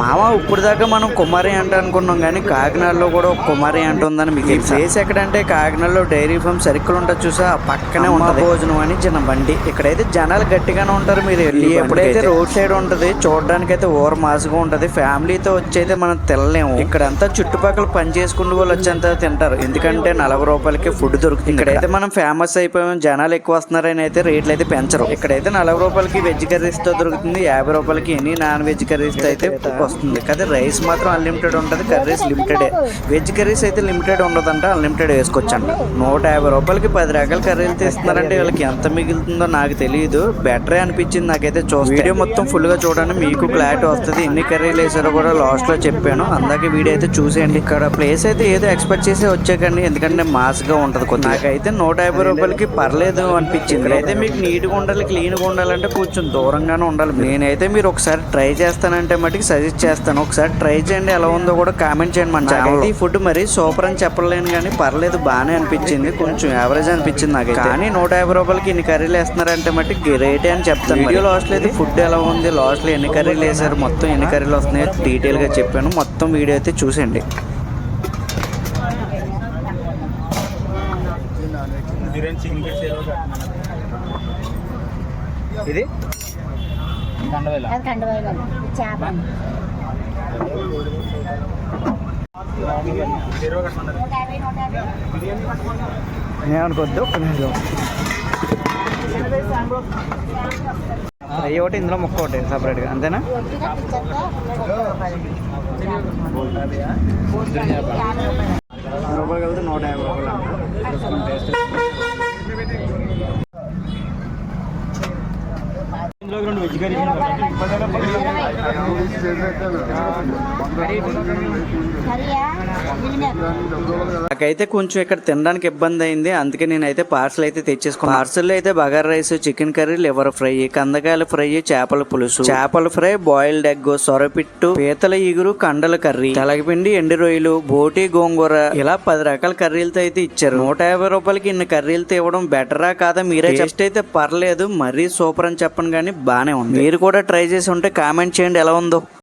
మామ ఇప్పుడు దాకా మనం కుమారి అంట అనుకున్నాం కానీ కాకినాడలో కూడా ఒక కుమారి అంట ఉందని మీకు ఈ ప్లేస్ ఎక్కడంటే కాకినాడలో డైరీ ఫామ్ సర్కిల్ ఉంటుంది చూసా? ఆ పక్కనే ఉంటుంది. భోజనం అని చిన్న బండి. ఇక్కడైతే జనాలు గట్టిగానే ఉంటారు మీరు వెళ్ళి. ఎప్పుడైతే రోడ్ సైడ్ ఉంటది చూడడానికి అయితే ఓవర్ మాస్గా ఉంటది. ఫ్యామిలీతో వచ్చైతే మనం తినలేము. ఇక్కడంతా చుట్టుపక్కల పని చేసుకునే వాళ్ళు వచ్చేంత తింటారు. ఎందుకంటే నలభై రూపాయలకి ఫుడ్ దొరుకుతుంది ఇక్కడైతే మనం ఫేమస్ అయిపోయాం. జనాలు ఎక్కువ వస్తున్నారని అయితే రేట్లు అయితే పెంచరు. ఇక్కడైతే నలభై రూపాయలకి వెజ్ కర్రీస్తో దొరుకుతుంది. యాభై రూపాయలకి ఎన్ని నాన్ వెజ్ కర్రీస్తో అయితే వస్తుంది. కానీ రైస్ మాత్రం అన్లిమిటెడ్ ఉంటుంది కర్రీస్ లిమిటెడ్. వెజ్ కర్రీస్ అయితే లిమిటెడ్ ఉండదంట అన్లిమిటెడ్ వేసుకోవచ్చంట. నూట యాభై రూపాయలకి పది రకాల కర్రీలు తీస్తున్నారంటే వీళ్ళకి. ఎంత మిగులుతుందో నాకు తెలియదు బెటరే అనిపించింది నాకైతే చూస్తే. వీడియో మొత్తం ఫుల్గా చూడండి మీకు క్లారిటీ వస్తుంది. ఎన్ని కర్రీలు వేసారో కూడా లాస్ట్లో చెప్పాను. అందాక వీడియో అయితే చూసేయండి. ఇక్కడ ప్లేస్ అయితే ఏదో ఎక్స్పెక్ట్ చేసి వచ్చాకండి ఎందుకంటే మాస్గా గా కొంచెం నాకైతే నూట యాభై రూపాయలకి పర్లేదు అనిపించింది. అయితే మీకు నీట్గా ఉండాలి క్లీన్గా ఉండాలంటే కొంచెం దూరంగానే ఉండాలి. నేనైతే మీరు ఒకసారి ట్రై చేస్తానంటే మటుకు సజెస్ట్ చేస్తాను ఒకసారి ట్రై చేయండి ఎలా ఉందో కూడా కామెంట్ చేయండి మన ఛానల్ ఈ ఫుడ్ మరి సూపర్ అని చెప్పలేను కానీ పర్లేదు బాగానే అనిపించింది. కొంచెం యావరేజ్ అనిపించింది నాకు కానీ నూట యాభై రూపాయలకి ఇన్ని కర్రీలు వేస్తున్నారంటే మట్టి గ్రేట్ అని చెప్తాను వీడియో లాస్ట్లో అయితే ఫుడ్ ఎలా ఉంది లాస్ట్లో ఎన్ని కర్రీలు వేసారు మొత్తం ఎన్ని కర్రీలు వస్తున్నాయో డీటెయిల్గా చెప్పాను. మొత్తం వీడియో అయితే చూసేయండి. ఇది? అది కండవేలు చేప నూట యాభై నూట యాభై ఏమనుకోవద్దు ఒక్క నిమిషం ఫ్రై ఒకటి ఇందులో ముక్క ఒకటి సపరేట్గా అంతేనా నాకైతే కొంచెం ఇక్కడ తినడానికి ఇబ్బంది అయింది. అందుకే నేనైతే పార్సల్ అయితే తెచ్చేసుకున్నాను పార్సల్ అయితే bagara rice chicken curry liver fry కందకాయల fry చేపల పులుసు. చేపల ఫ్రై బాయిల్డ్ ఎగ్ సొరపిట్టు పీతల ఇగురు కండల కర్రీ తెలగపిండి ఎండి రొయ్యలు బోటి గోంగూర. ఇలా పది రకాల కర్రీలతో అయితే ఇచ్చారు. నూట యాభై రూపాయలకి ఇన్ని కర్రీలతో ఇవ్వడం బెటరా కాదా మీరే? టేస్ట్ అయితే పర్లేదు. మరీ సూపర్ అని చెప్పను కానీ బానే ఉంది. మీరు కూడా ట్రై చేసి ఉంటే కామెంట్ చేయండి ఎలా ఉందో.